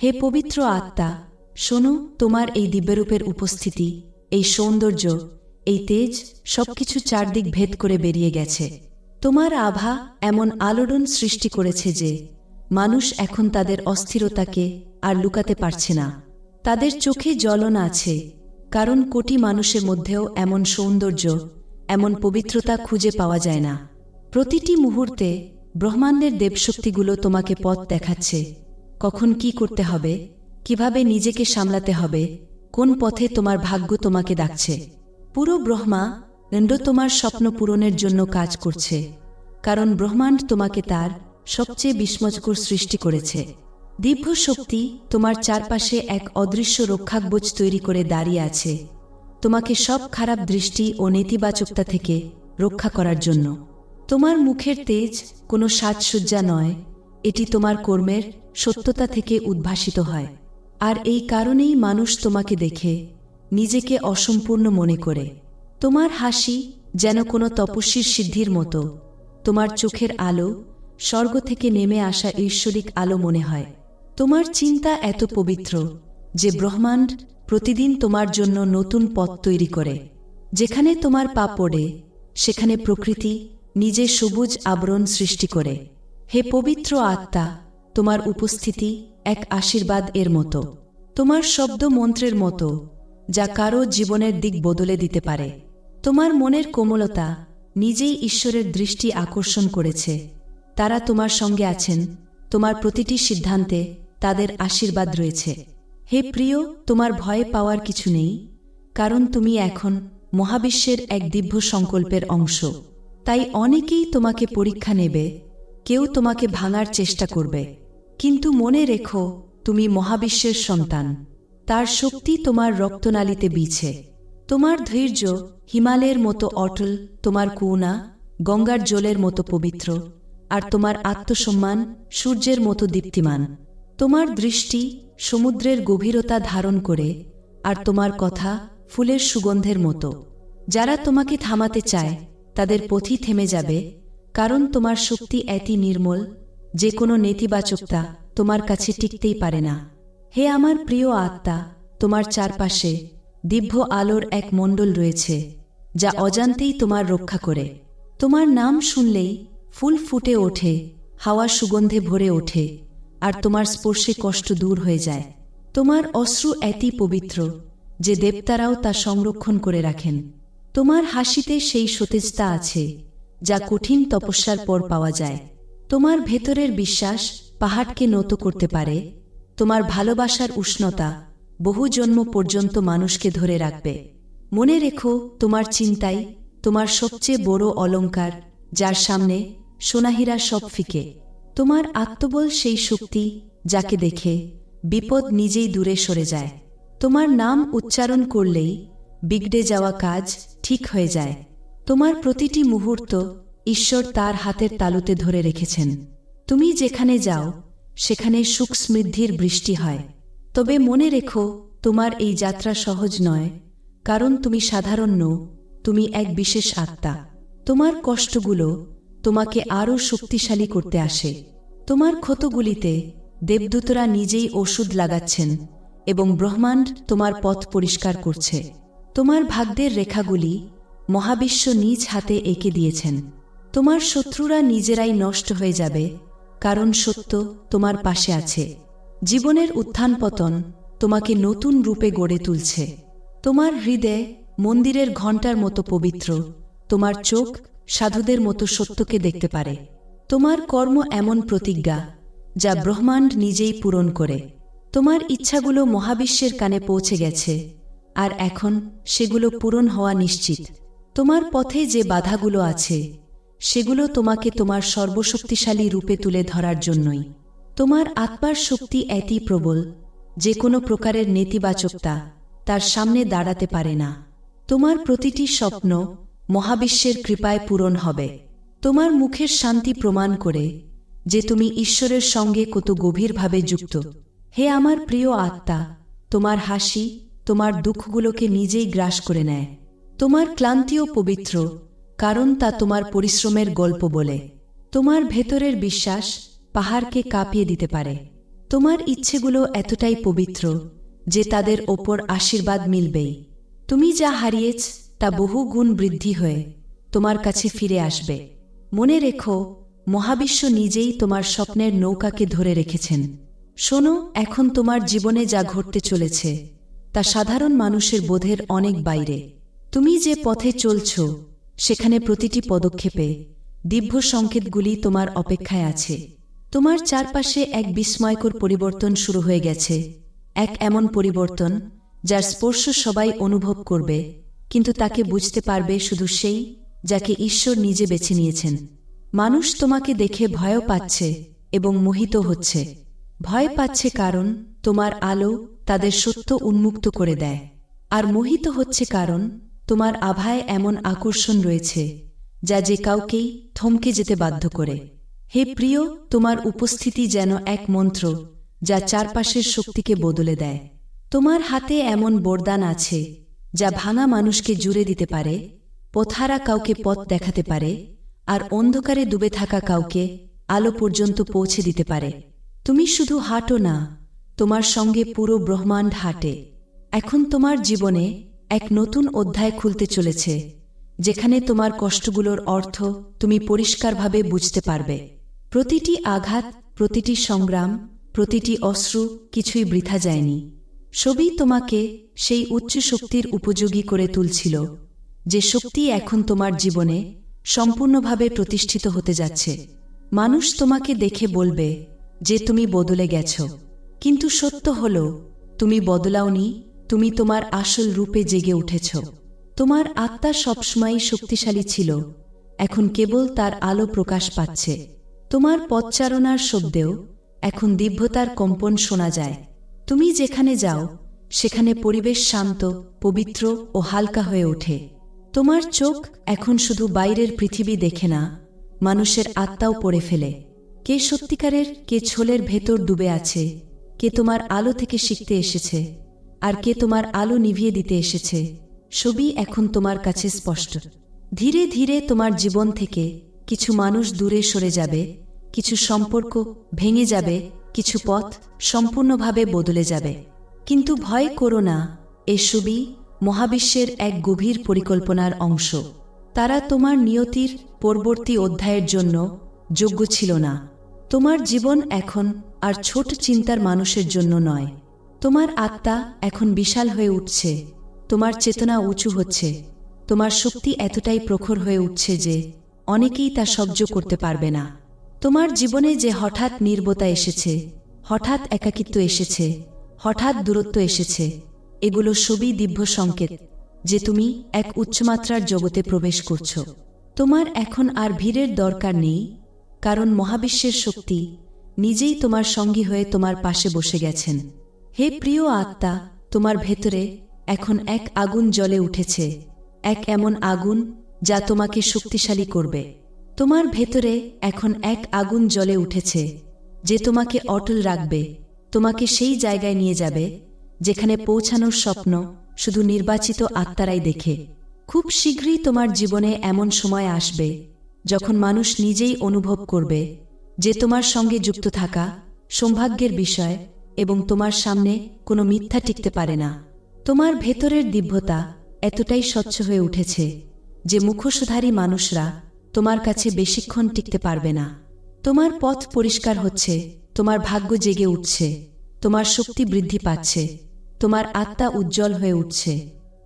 হে পবিত্র আত্মা, শোনো তোমার এই দিব্যরূপের উপস্থিতি, এই সৌন্দর্য, এই তেজ সবকিছু চারদিক ভেদ করে বেরিয়ে গেছে। তোমার আভা এমন আলোড়ন সৃষ্টি করেছে যে, মানুষ এখন তাদের অস্থিরতাকে আর লুকাতে পারছে না। তাদের চোখে জ্বলন আছে, কারণ কোটি মানুষের মধ্যেও এমন সৌন্দর্য, এমন পবিত্রতা খুঁজে পাওয়া যায় না। প্রতিটি মুহূর্তে ব্রহ্মাণ্ডের দেবশক্তিগুলো তোমাকে পথ দেখাচ্ছে। কখন কি করতে হবে? কীভাবে নিজেকে সামলাতে হবে? কোন পথে তোমার ভাগ্য তোমাকে ডাকছে? পুরো ব্রহ্মা নন্দ তোমার স্বপ্ন পূরণের জন্য কাজ করছে। কারণ ব্রহ্মাণ্ড তোমাকে তার সবচেয়ে বিস্ময়কর সৃষ্টি করেছে। দিব্য শক্তি তোমার চারপাশে এক অদৃশ্য রক্ষাকবোজ তৈরি করে দাঁড়িয়ে আছে। তোমাকে সব খারাপ দৃষ্টি ও নেতিবাচকতা থেকে রক্ষা করার জন্য। তোমার মুখের তেজ কোনো সাজসজ্জা নয়। এটি তোমার কর্মের সত্যতা থেকে উদ্ভাসিত হয়। আর এই কারণেই মানুষ তোমাকে দেখে, নিজেকে অসম্পূর্ণ মনে করে। তোমার হাসি যেন কোনো তপস্বীর সিদ্ধির মতো। তোমার চোখের আলো স্বর্গ থেকে নেমে আসা ঐশ্বরিক আলো মনে হয়। তোমার চিন্তা এত পবিত্র যে ব্রহ্মাণ্ড প্রতিদিন তোমার জন্য নতুন পথ তৈরি করে। যেখানে তোমার পা পড়ে, সেখানে প্রকৃতি নিজে সবুজ আবরণ সৃষ্টি করে। হে পবিত্র আত্মা, তোমার উপস্থিতি এক আশীর্বাদ এর মতো। তোমার শব্দ মন্ত্রের মতো, যা কারও জীবনের দিক বদলে দিতে পারে। তোমার মনের কোমলতা নিজেই ঈশ্বরের দৃষ্টি আকর্ষণ করেছে। তারা তোমার সঙ্গে আছেন, তোমার প্রতিটি সিদ্ধান্তে তাদের আশীর্বাদ রয়েছে। হে প্রিয়, তোমার ভয় পাওয়ার কিছু নেই, কারণ তুমি এখন মহাবিশ্বের এক দিব্য সংকল্পের অংশ। তাই অনেকেই তোমাকে পরীক্ষা নেবে কেউ তোমাকে ভাঙার চেষ্টা করবে। কিন্তু মনে রেখো, তুমি মহাবিশ্বের সন্তান। তার শক্তি তোমার রক্তনালীতে বিছে। তোমার ধৈর্য হিমালয়ের মতো অটল, তোমার কুনা গঙ্গার জলের মতো পবিত্র, আর তোমার আত্মসম্মান সূর্যের মতো দীপ্তিমান। তোমার দৃষ্টি সমুদ্রের গভীরতা ধারণ করে, আর তোমার কথা ফুলের সুগন্ধের মতো। যারা তোমাকে থামাতে চায়, তাদের পথি থেমে যাবে কারণ তোমার শক্তি এতই নির্মল যে কোনো নেতিবাচকতা তোমার কাছে টিকতেই পারে না। হে আমার প্রিয় আত্মা, তোমার চারপাশে দিব্য আলোর এক মণ্ডল রয়েছে, যা অজান্তেই তোমার রক্ষা করে। তোমার নাম শুনলেই ফুল ফুটে ওঠে, হাওয়া সুগন্ধে ভরে ওঠে, আর তোমার স্পর্শে কষ্ট দূর হয়ে যায়। তোমার অশ্রু এতই পবিত্র, যে দেবতারাও তা সংরক্ষণ করে রাখেন। তোমার হাসিতে সেই সতেজতা আছে যা কঠিন তপস্যার পর পাওয়া যায়। তোমার ভেতরের বিশ্বাস পাহাড়কে নত করতে পারে। তোমার ভালোবাসার উষ্ণতা বহু জন্ম পর্যন্ত মানুষকে ধরে রাখবে। মনে রেখো, তোমার চিন্তাই তোমার সবচেয়ে বড় অলঙ্কার, যার সামনে সোনাহিরা সব ফিকে। তোমার আত্মবল সেই শক্তি যাকে দেখে বিপদ নিজেই দূরে সরে যায়। তোমার নাম উচ্চারণ করলেই বিগড়ে যাওয়া কাজ ঠিক হয়ে যায়। তোমার প্রতিটি মুহূর্ত ঈশ্বর তার হাতের তালুতে ধরে রেখেছেন। তুমি যেখানে যাও, সেখানে সুখ সমৃদ্ধির বৃষ্টি হয়। তবে মনে রেখো, তোমার এই যাত্রা সহজ নয়, কারণ তুমি সাধারণ নও, তুমি এক বিশেষ আত্মা। তোমার কষ্টগুলো তোমাকে আরও শক্তিশালী করতে আসে। তোমার ক্ষতগুলিতে দেবদূতরা নিজেই ওষুধ লাগাচ্ছেন এবং ব্রহ্মাণ্ড তোমার পথ পরিষ্কার করছে। তোমার ভাগ্যের রেখাগুলি মহাবিশ্ব নিজ হাতে এঁকে দিয়েছেন। তোমার শত্রুরা নিজেরাই নষ্ট হয়ে যাবে, কারণ সত্য তোমার পাশে আছে। জীবনের উত্থান পতন তোমাকে নতুন রূপে গড়ে তুলছে। তোমার হৃদয় মন্দিরের ঘণ্টার মতো পবিত্র, তোমার চোখ সাধুদের মতো সত্যকে দেখতে পারে। তোমার কর্ম এমন প্রতিজ্ঞা যা ব্রহ্মাণ্ড নিজেই পূরণ করে। তোমার ইচ্ছাগুলো মহাবিশ্বের কানে পৌঁছে গেছে, আর এখন সেগুলো পূরণ হওয়া নিশ্চিত। তোমার পথে যে বাধাগুলো আছে, সেগুলো তোমাকে তোমার সর্বশক্তিশালী রূপে তুলে ধরার জন্যই। তোমার আত্মার শক্তি এতই প্রবল, যে কোনো প্রকারের নেতিবাচকতা তার সামনে দাঁড়াতে পারে না। তোমার প্রতিটি স্বপ্ন মহাবিশ্বের কৃপায় পূরণ হবে। তোমার মুখের শান্তি প্রমাণ করে যে তুমি ঈশ্বরের সঙ্গে কত গভীরভাবে যুক্ত। হে আমার প্রিয় আত্মা, তোমার হাসি তোমার দুঃখগুলোকে নিজেই গ্রাস করে নেয়। তোমার ক্লান্তিও পবিত্র, কারণ তা তোমার পরিশ্রমের গল্প বলে। তোমার ভেতরের বিশ্বাস পাহাড়কে কাঁপিয়ে দিতে পারে। তোমার ইচ্ছেগুলো এতটাই পবিত্র যে তাদের ওপর আশীর্বাদ মিলবেই। তুমি যা হারিয়েছ, তা বহু গুণ বৃদ্ধি হয়ে তোমার কাছে ফিরে আসবে। মনে রেখো, মহাবিশ্ব নিজেই তোমার স্বপ্নের নৌকাকে ধরে রেখেছেন। শোনো, এখন তোমার জীবনে যা ঘটতে চলেছে, তা সাধারণ মানুষের বোধের অনেক বাইরে। তুমি যে পথে চলছ, সেখানে প্রতিটি পদক্ষেপে দিব্য সংকেতগুলি তোমার অপেক্ষায় আছে। তোমার চারপাশে এক বিস্ময়কর পরিবর্তন শুরু হয়ে গেছে। এক এমন পরিবর্তন যার স্পর্শ সবাই অনুভব করবে, কিন্তু তাকে বুঝতে পারবে শুধু সেই যাকে ঈশ্বর নিজে বেছে নিয়েছেন। মানুষ তোমাকে দেখে ভয়ও পাচ্ছে এবং মোহিত হচ্ছে। ভয় পাচ্ছে কারণ তোমার আলো তাদের সত্য উন্মুক্ত করে দেয়, আর মোহিত হচ্ছে কারণ তোমার আভায় এমন আকর্ষণ রয়েছে, যা যে কাউকেই থমকে যেতে বাধ্য করে। হে প্রিয়, তোমার উপস্থিতি যেন এক মন্ত্র, যা চারপাশের শক্তিকে বদলে দেয়। তোমার হাতে এমন বরদান আছে, যা ভাঙা মানুষকে জুড়ে দিতে পারে, পথারা কাউকে পথ দেখাতে পারে, আর অন্ধকারে ডুবে থাকা কাউকে আলো পর্যন্ত পৌঁছে দিতে পারে। তুমি শুধু হাঁটো না, তোমার সঙ্গে পুরো ব্রহ্মাণ্ড হাঁটে। এখন তোমার জীবনে এক নতুন অধ্যায় খুলতে চলেছে, যেখানে তোমার কষ্টগুলোর অর্থ তুমি পরিষ্কারভাবে বুঝতে পারবে। প্রতিটি আঘাত, প্রতিটি সংগ্রাম, প্রতিটি অশ্রু কিছুই বৃথা যায়নি। সবই তোমাকে সেই উচ্চ শক্তির উপযোগী করে তুলছিল, যে শক্তি এখন তোমার জীবনে সম্পূর্ণভাবে প্রতিষ্ঠিত হতে যাচ্ছে। মানুষ তোমাকে দেখে বলবে যে তুমি বদলে গেছ, কিন্তু সত্য হল, তুমি বদলাওনি তুমি তোমার আসল রূপে জেগে উঠেছ। তোমার আত্মা সবসময়ই শক্তিশালী ছিল। এখন কেবল তার আলো প্রকাশ পাচ্ছে। তোমার পচ্চারণার শব্দেও এখন দিব্যতার কম্পন শোনা যায়। তুমি যেখানে যাও, সেখানে পরিবেশ শান্ত, পবিত্র ও হালকা হয়ে ওঠে। তোমার চোখ এখন শুধু বাইরের পৃথিবী দেখে না, মানুষের আত্মাও পড়ে ফেলে। কে সত্যিকারের, কে ছোলের ভেতর ডুবে আছে, কে তোমার আলো থেকে শিখতে এসেছে। আর কে তোমার আলো নিভিয়ে দিতে এসেছে, সবই এখন তোমার কাছে স্পষ্ট। ধীরে ধীরে তোমার জীবন থেকে কিছু মানুষ দূরে সরে যাবে, কিছু সম্পর্ক ভেঙে যাবে, কিছু পথ সম্পূর্ণভাবে বদলে যাবে। কিন্তু ভয় করো না, এ এসবই মহাবিশ্বের এক গভীর পরিকল্পনার অংশ। তারা তোমার নিয়তির পরবর্তী অধ্যায়ের জন্য যোগ্য ছিল না। তোমার জীবন এখন আর ছোট চিন্তার মানুষের জন্য নয়। তোমার আত্মা এখন বিশাল হয়ে উঠছে, তোমার চেতনা উঁচু হচ্ছে, তোমার শক্তি এতটাই প্রখর হয়ে উঠছে যে অনেকেই তা সহ্য করতে পারবে না। তোমার জীবনে যে হঠাৎ নির্বতা এসেছে, হঠাৎ একাকিত্ব এসেছে, হঠাৎ দূরত্ব এসেছে, এগুলো সবই দিব্য সংকেত যে তুমি এক উচ্চমাত্রার জগতে প্রবেশ করছ। তোমার এখন আর ভিড়ের দরকার নেই, কারণ মহাবিশ্বের শক্তি নিজেই তোমার সঙ্গী হয়ে তোমার পাশে বসে গেছেন। হে প্রিয় আত্মা, তোমার ভেতরে এখন এক আগুন জ্বলে উঠেছে, এক এমন আগুন যা তোমাকে শক্তিশালী করবে। তোমার ভেতরে এখন এক আগুন জ্বলে উঠেছে, যে তোমাকে অটল রাখবে, তোমাকে সেই জায়গায় নিয়ে যাবে, যেখানে পৌঁছানোর স্বপ্ন শুধু নির্বাচিত আত্মারাই দেখে। খুব শীঘ্রই তোমার জীবনে এমন সময় আসবে, যখন মানুষ নিজেই অনুভব করবে যে তোমার সঙ্গে যুক্ত থাকা সৌভাগ্যের বিষয় এবং তোমার সামনে কোনো মিথ্যা টিকতে পারে না। তোমার ভেতরের দিব্যতা এতটাই স্বচ্ছ হয়ে উঠেছে যে মুখোশধারী মানুষরা তোমার কাছে বেশিক্ষণ টিকতে পারবে না। তোমার পথ পরিষ্কার হচ্ছে, তোমার ভাগ্য জেগে উঠছে, তোমার শক্তি বৃদ্ধি পাচ্ছে, তোমার আত্মা উজ্জ্বল হয়ে উঠছে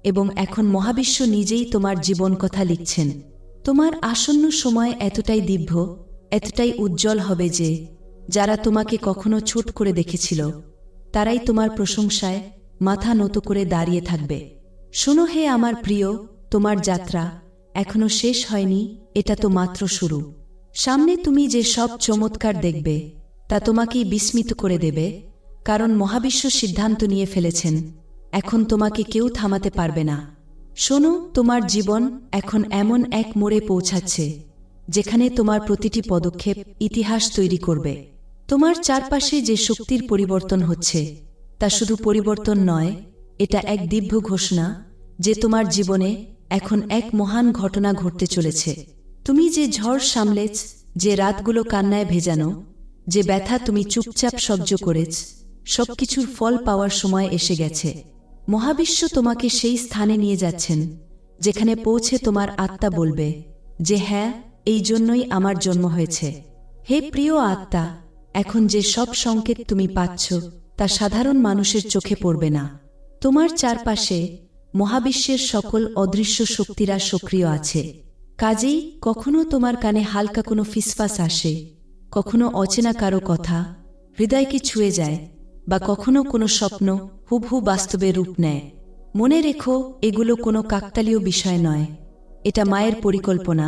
এবং এখন মহাবিশ্ব নিজেই তোমার জীবন কথা লিখছেন। তোমার আসন্ন সময় এতটাই দিব্য, এতটাই উজ্জ্বল হবে যে যারা তোমাকে কখনো ছোট করে দেখেছিল, তারাই তোমার প্রশংসায় মাথা নত করে দাঁড়িয়ে থাকবে। শোনো হে আমার প্রিয়, তোমার যাত্রা এখনও শেষ হয়নি, এটা তো মাত্র শুরু। সামনে তুমি যে সব চমৎকার দেখবে, তা তোমাকেই বিস্মিত করে দেবে, কারণ মহাবিশ্ব সিদ্ধান্ত নিয়ে ফেলেছেন, এখন তোমাকে কেউ থামাতে পারবে না। শোনো, তোমার জীবন এখন এমন এক মোড়ে পৌঁছাচ্ছে, যেখানে তোমার প্রতিটি পদক্ষেপ ইতিহাস তৈরি করবে। তোমার চারপাশে যে শক্তির পরিবর্তন হচ্ছে, তা শুধু পরিবর্তন নয়, এটা এক দিব্য ঘোষণা যে তোমার জীবনে এখন এক মহান ঘটনা ঘটতে চলেছে। তুমি যে ঝড় সামলেছ, যে রাতগুলো কান্নায় ভেজানো, যে ব্যথা তুমি চুপচাপ সহ্য করেছ, সবকিছুর ফল পাওয়ার সময় এসে গেছে। মহাবিশ্ব তোমাকে সেই স্থানে নিয়ে যাচ্ছেন, যেখানে পৌঁছে তোমার আত্মা বলবে যে হ্যাঁ এই জন্যই আমার জন্ম হয়েছে। হে প্রিয় আত্মা এখন যে সব সংকেত তুমি পাচ্ছ, তা সাধারণ মানুষের চোখে পড়বে না। তোমার চারপাশে মহাবিশ্বের সকল অদৃশ্য শক্তিরা সক্রিয় আছে। কাজেই কখনো তোমার কানে হালকা কোনো ফিসফাস আসে, কখনো অচেনা কারও কথা হৃদয়কে ছুঁয়ে যায়, বা কখনো কোনো স্বপ্ন হুবহু বাস্তবে রূপ নেয়। মনে রেখো, এগুলো কোনো কাকতালীয় বিষয় নয়। এটা মায়ের পরিকল্পনা,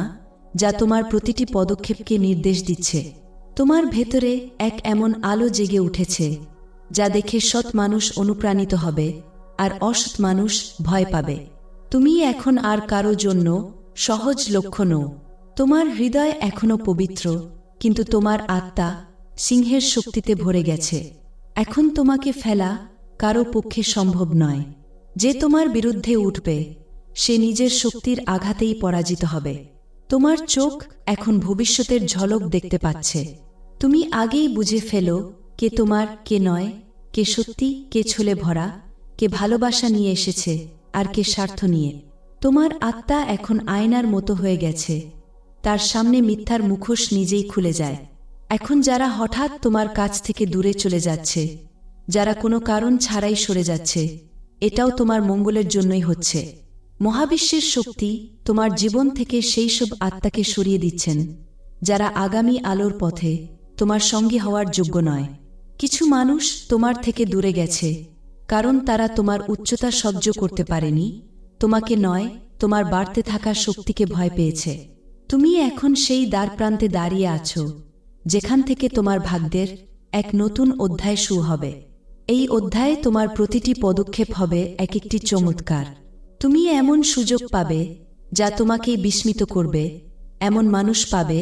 যা তোমার প্রতিটি পদক্ষেপকে নির্দেশ দিচ্ছে। তোমার ভেতরে এক এমন আলো জেগে উঠেছে, যা দেখে সৎ মানুষ অনুপ্রাণিত হবে আর অসৎ মানুষ ভয় পাবে। তুমি এখন আর কারও জন্য সহজ লক্ষ্য নও। তোমার হৃদয় এখনও পবিত্র, কিন্তু তোমার আত্মা সিংহের শক্তিতে ভরে গেছে। এখন তোমাকে ফেলা কারও পক্ষে সম্ভব নয়। যে তোমার বিরুদ্ধে উঠবে, সে নিজের শক্তির আঘাতেই পরাজিত হবে। তোমার চোখ এখন ভবিষ্যতের ঝলক দেখতে পাচ্ছে। তুমি আগেই বুঝে ফেলো কে তোমার, কে নয়, কে সত্যি, কে ছলে ভরা, কে ভালোবাসা নিয়ে এসেছে আর কে স্বার্থ নিয়ে। তোমার আত্মা এখন আয়নার মতো হয়ে গেছে। তার সামনে মিথ্যার মুখোশ নিজেই খুলে যায়। এখন যারা হঠাৎ তোমার কাছ থেকে দূরে চলে যাচ্ছে, যারা কোনো কারণ ছাড়াই সরে যাচ্ছে, এটাও তোমার মঙ্গলের জন্যই হচ্ছে। মহাবিশ্বের শক্তি তোমার জীবন থেকে সেই সব আত্মাকে সরিয়ে দিচ্ছেন, যারা আগামী আলোর পথে তোমার সঙ্গী হওয়ার যোগ্য নয়। কিছু মানুষ তোমার থেকে দূরে গেছে, কারণ তারা তোমার উচ্চতা সহ্য করতে পারেনি, তোমাকে নয়, তোমার বাড়তে থাকা শক্তিকে ভয় পেয়েছে। তুমি এখন সেই দ্বারপ্রান্তে দাঁড়িয়ে আছো, যেখান থেকে তোমার ভাগ্যের এক নতুন অধ্যায় শুরু হবে। এই অধ্যায়ে তোমার প্রতিটি পদক্ষেপ হবে এক একটি চমৎকার। তুমি এমন সুযোগ পাবে, যা তোমাকেই বিস্মিত করবে, এমন মানুষ পাবে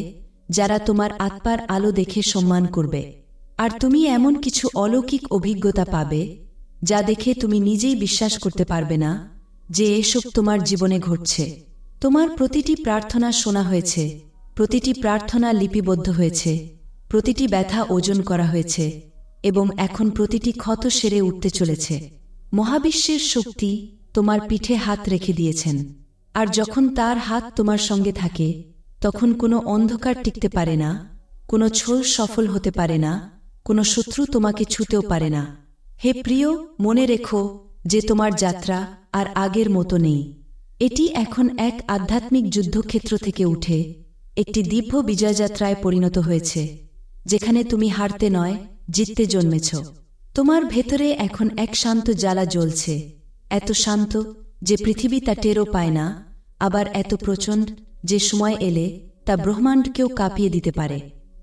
যারা তোমার আত্মার আলো দেখে সম্মান করবে। আর তুমি এমন কিছু অলৌকিক অভিজ্ঞতা পাবে, যা দেখে তুমি নিজেই বিশ্বাস করতে পারবে না যে এসব তোমার জীবনে ঘটছে। তোমার প্রতিটি প্রার্থনা শোনা হয়েছে, প্রতিটি প্রার্থনা লিপিবদ্ধ হয়েছে, প্রতিটি ব্যথা ওজন করা হয়েছে এবং এখন প্রতিটি ক্ষত সেরে উঠতে চলেছে। মহাবিশ্বের শক্তি তোমার পিঠে হাত রেখে দিয়েছেন। আর যখন তার হাত তোমার সঙ্গে থাকে তখন কোনো অন্ধকার টিকতে পারে না কোনো ছোল সফল হতে পারে না কোনো শত্রু তোমাকে ছুতেও পারে না। হে প্রিয় মনে রেখো যে তোমার যাত্রা আর আগের মতো নেই। এটি এখন এক আধ্যাত্মিক যুদ্ধক্ষেত্র থেকে উঠে একটি দিব্য বিজয়যাত্রায় পরিণত হয়েছে যেখানে তুমি হারতে নয় জিততে জন্মেছ। তোমার ভেতরে এখন এক শান্ত জ্বালা জ্বলছে এত শান্ত যে পৃথিবী তা টেরও পায় না। আবার এত প্রচণ্ড যে সময় এলে তা ব্রহ্মাণ্ডকেও কাঁপিয়ে দিতে পারে।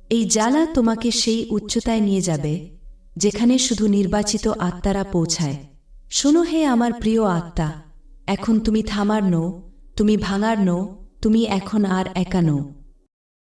এই জ্বালা তোমাকে সেই উচ্চতায় নিয়ে যাবে, যেখানে শুধু নির্বাচিত আত্মারা পৌঁছায়। শোনো হে আমার প্রিয় আত্মা, এখন তুমি থামার নো তুমি ভাঙার নো তুমি এখন আর একা নো